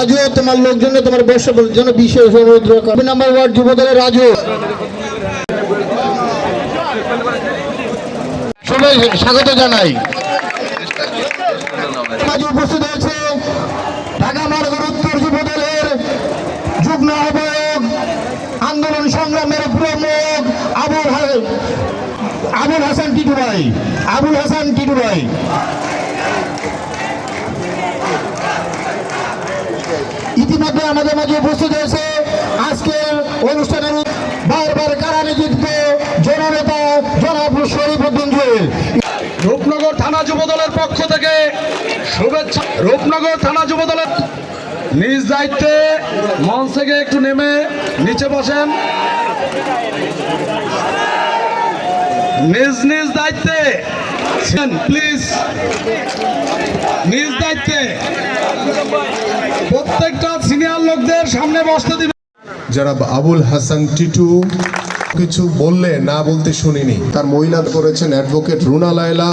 রাজু, তোমার লোকজন তোমার জন্য বিশেষ অনুরোধ নাম্বার ওয়ার্ড যুব দলের রাজু। সবাই স্বাগত জানাই। উপস্থিত হয়েছে ঢাকা উত্তর যুব দলের যুগ্ম আহ্বায়ক, আন্দোলন সংগ্রামের প্রমুখ আবুল আবুল হাসান টিটু ভাই আবুল হাসান টিটু ভাই ইতিমধ্যে আমাদের মাঝে উপস্থিত হয়েছে আজকের অনুষ্ঠানের বারবার কারানে জিতব জননেতা জনাব শরীফ উদ্দিন জুয়েল। রূপনগর থানা যুবদলের পক্ষ থেকে শুভেচ্ছা। রূপনগর থানা যুবদলের নিজ দায়িত্বে মঞ্চ থেকে একটু নেমে নিচে বসেন। নিজ নিজ দায়িত্বে। প্লিজ নিজ দায়িত্বে। প্রত্যেকটা সিনিয়র লোকদের সামনে বসতে দিবে। যারা আবুল হাসান টিটু কিছু বললে না বলতে শুনিনি, তার মহিলা করেছেন অ্যাডভোকেট রুনা লায়লা।